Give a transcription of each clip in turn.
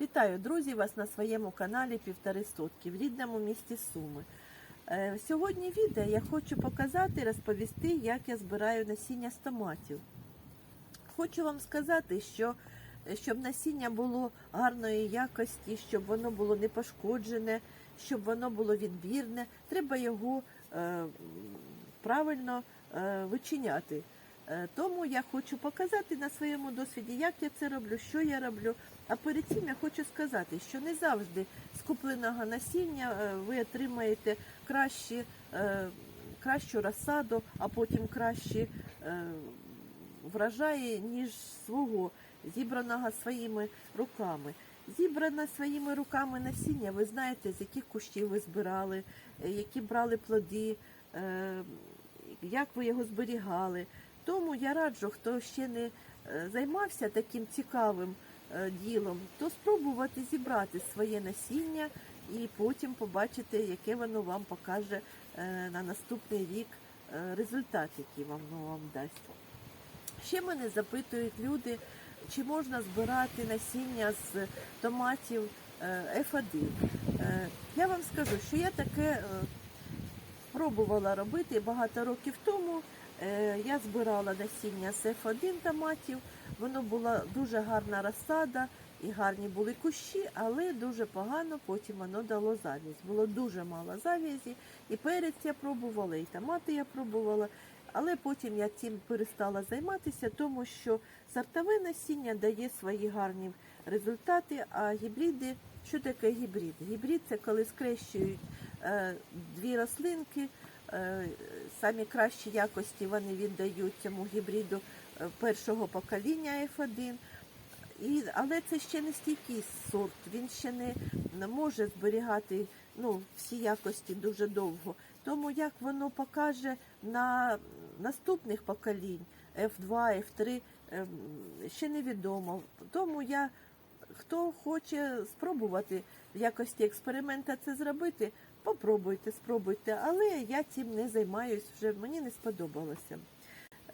Вітаю, друзі, вас на своєму каналі Півтори сотки в рідному місті Суми. Е, Сьогодні відео я хочу показати і розповісти, як я збираю насіння з томатів. Хочу вам сказати, що е, щоб насіння було гарної якості, щоб воно було не пошкоджене, щоб воно було відбірне, треба його е, правильно е, вичиняти. Е, Тому я хочу показати на своєму досвіді, як я це роблю, що я роблю. А перед цим я хочу сказати, що не завжди з купленого насіння е, ви отримаєте кращі, е, кращу розсаду, а потім кращі е, врожаї, ніж свого, зібраного своїми руками. Зібране своїми руками насіння, ви знаєте, з яких кущів ви збирали, які брали плоди, як ви його зберігали. Тому я раджу, хто ще не займався таким цікавим ділом, то спробувати зібрати своє насіння і потім побачити, яке воно вам покаже е, на наступний рік е, результат, який воно вам дасть. Ще мене запитують люди, чи можна збирати насіння з томатів е, F1. Е, Я вам скажу, що я таке е, пробувала робити багато років тому. Е, Я збирала насіння з F1 томатів. Воно була дуже гарна розсада і гарні були кущі, але дуже погано потім воно дало завість. Було дуже мало завязі. І перець я пробувала, і томати я пробувала. Але потім я цим перестала займатися, тому що сортове насіння дає свої гарні результати. А гібриди, що таке гібрид? Гібрид це коли скрещують е, дві рослинки, е, самі кращі якості вони віддають цьому гібриду першого покоління F1. І, але це ще не стійкий сорт, він ще не, може зберігати ну, всі якості дуже довго. Тому як воно покаже на наступних поколінь F2, F3, ем, ще невідомо. Тому я, хто хоче спробувати в якості експеримента це зробити, попробуйте, спробуйте. Але я цим не займаюсь, вже мені не сподобалося.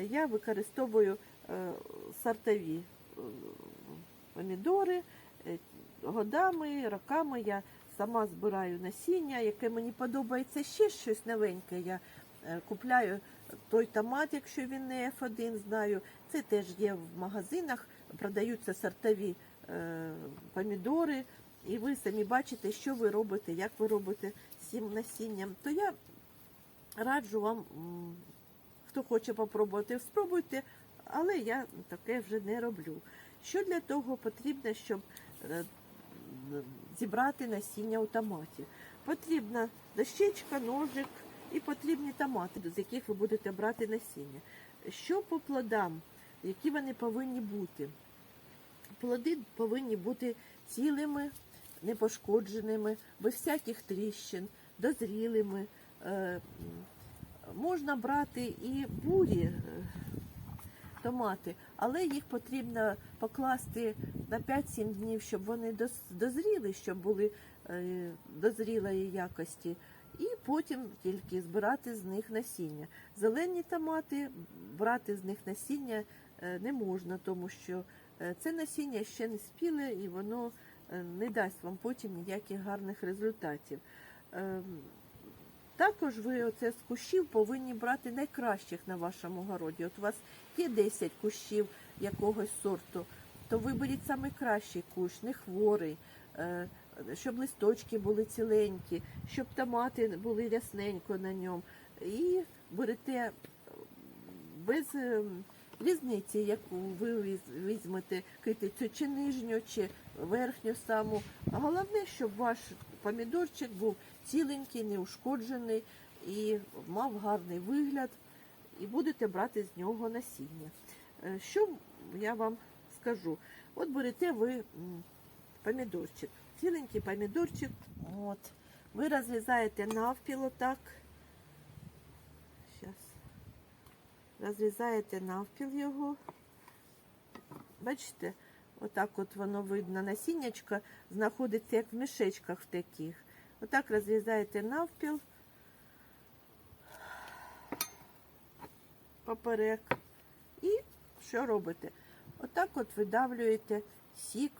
Я використовую е, сортові е, помідори е, годами, роками я сама збираю насіння, яке мені подобається ще щось новеньке. Я купляю той томат, якщо він не F1, знаю. Це теж є в магазинах, продаються сортові помідори, і ви самі бачите, що ви робите, як ви робите з цим насінням. То я раджу вам, хто хоче попробувати, спробуйте, але я таке вже не роблю. Що для того потрібно, щоб е, зібрати насіння у томаті? Потрібна дощечка, ножик і потрібні томати, з яких ви будете брати насіння. Що по плодам, які вони повинні бути? Плоди повинні бути цілими, непошкодженими, без всяких тріщин, дозрілими. Можна брати і бурі е, томати, але їх потрібно покласти на 5-7 днів, щоб вони доз- дозріли, щоб були е, дозрілої якості, і потім тільки збирати з них насіння. Зелені томати брати з них насіння е, не можна, тому що це насіння ще не спіле і воно не дасть вам потім ніяких гарних результатів. Також ви оце з кущів повинні брати найкращих на вашому городі. От у вас є 10 кущів якогось сорту, то виберіть саме кращий кущ, не хворий, е, щоб листочки були ціленькі, щоб томати були рясненько на ньому. І берете без е, різниці, яку ви візьмете китицю, чи нижню, чи верхню саму. Головне, щоб ваш помідорчик був ціленький, неушкоджений і мав гарний вигляд, і будете брати з нього насіння. Е, Що я вам скажу? От берете ви помідорчик, ціленький помідорчик, от, ви розрізаєте навпіл отак. Щас. Розрізаєте навпіл його. Бачите, отак от воно видно. Насіннячко знаходиться як в мішечках таких. Отак розрізаєте навпіл. Поперек. І що робите? Отак от видавлюєте сік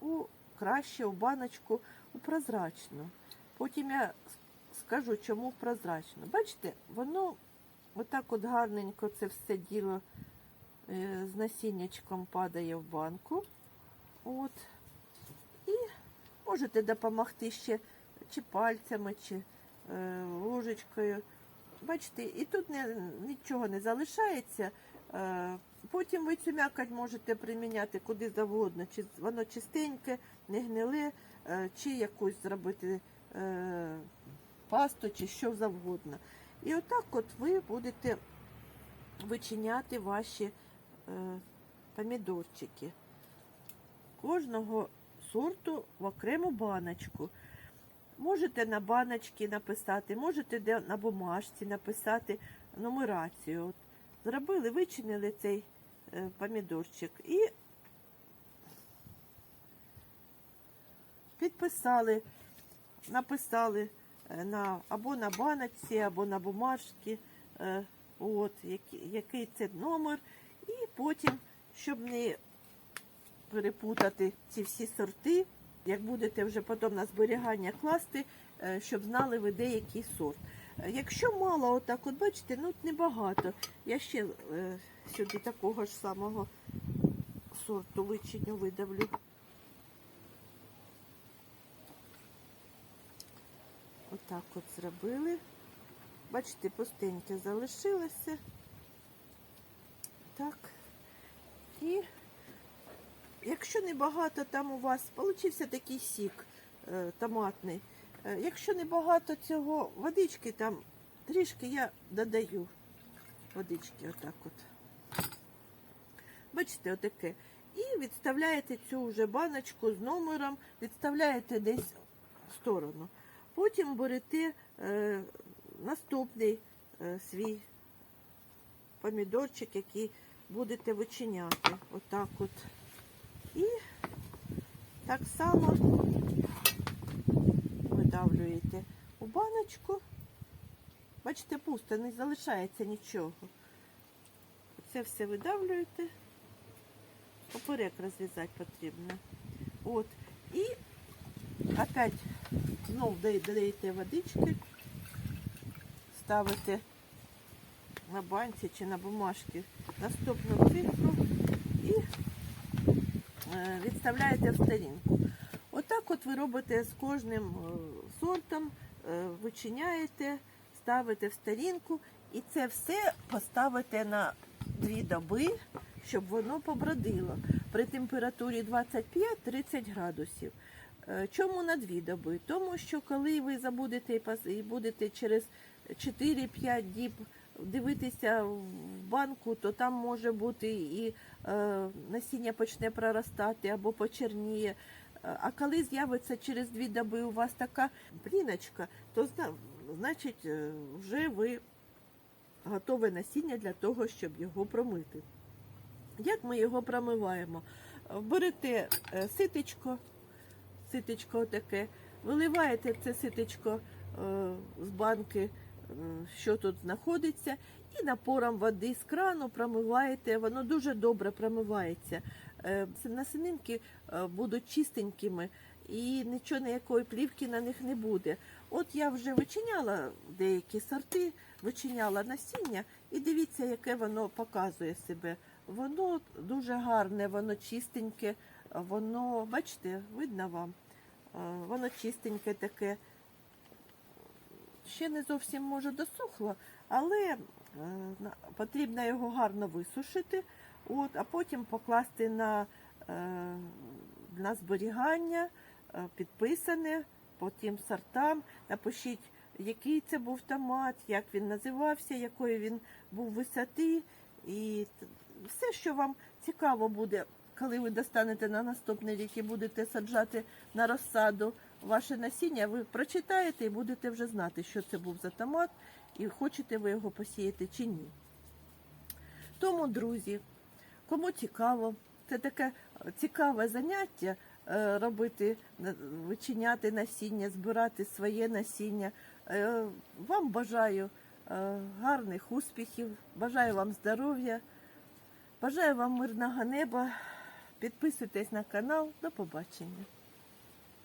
у краще в баночку у прозрачну. Потім я скажу, чому прозрачну. Бачите, воно отак от гарненько це все діло е, з насіннячком падає в банку. От. І можете допомогти ще чи пальцями, чи е, ложечкою. Бачите, і тут не, нічого не залишається. Е, потім ви цю м'якоть можете приміняти куди завгодно, чи воно чистеньке, не гниле, е, чи якусь зробити е, пасту, чи що завгодно. І отак от ви будете вичиняти ваші е, помідорчики. Кожного сорту в окрему баночку. Можете на баночці написати, можете де на бумажці написати нумерацію. От, зробили, вичинили цей е, помідорчик і підписали, написали е, на, або на баночці, або на бумажці, е, от, який, який це номер. І потім, щоб не перепутати ці всі сорти, як будете вже потім на зберігання класти, е, щоб знали ви деякий сорт. Е, Якщо мало, отак, от бачите, ну небагато. Я ще е, сюди такого ж самого сорту вичиню видавлю. Отак от зробили. Бачите, пустеньке залишилося. Так. І якщо небагато там у вас, получився такий сік е, томатний. Е, якщо небагато цього водички, там трішки я додаю водички отак от. Бачите, отаке. І відставляєте цю вже баночку з номером, відставляєте десь в сторону. Потім берете е, наступний е, свій помідорчик, який будете вичиняти. Отак от. І так само видавлюєте у баночку. Бачите, пусто, не залишається нічого. Це все видавлюєте. Поперек розв'язати потрібно. От. І опять знов додаєте водички, ставите на банці чи на бумажці наступну цифру і відставляєте в сторінку. Отак от ви робите з кожним е, сортом, е, вичиняєте, ставите в сторінку і це все поставите на дві доби, щоб воно побродило при температурі 25-30 градусів. Е, Чому на дві доби? Тому що коли ви забудете і будете через 4-5 діб дивитися в банку, то там може бути і е, насіння почне проростати або почерніє. Е, А коли з'явиться через дві доби у вас така пліночка, то значить е, вже ви готове насіння для того, щоб його промити. Як ми його промиваємо? Берете ситечко, ситечко таке, виливаєте це ситечко з банки, що тут знаходиться, і напором води з крану промиваєте. Воно дуже добре промивається. Е, ці Насінинки е, будуть чистенькими і нічого ніякої плівки на них не буде. От я вже вичиняла деякі сорти, вичиняла насіння, і дивіться, яке воно показує себе. Воно дуже гарне, воно чистеньке, воно, бачите, видно вам, Е, воно чистеньке таке. Ще не зовсім може досохло, але е, потрібно його гарно висушити, от, а потім покласти на, е, на зберігання, е, підписане по тим сортам. Напишіть, який це був томат, як він називався, якої він був висоти. І все, що вам цікаво буде, коли ви достанете на наступний рік і будете саджати на розсаду ваше насіння, ви прочитаєте і будете вже знати, що це був за томат, і хочете ви його посіяти чи ні. Тому, друзі, кому цікаво, це таке цікаве заняття е, робити, вичиняти насіння, збирати своє насіння. Е, Вам бажаю е, гарних успіхів, бажаю вам здоров'я, бажаю вам мирного неба. Підписуйтесь на канал. До побачення.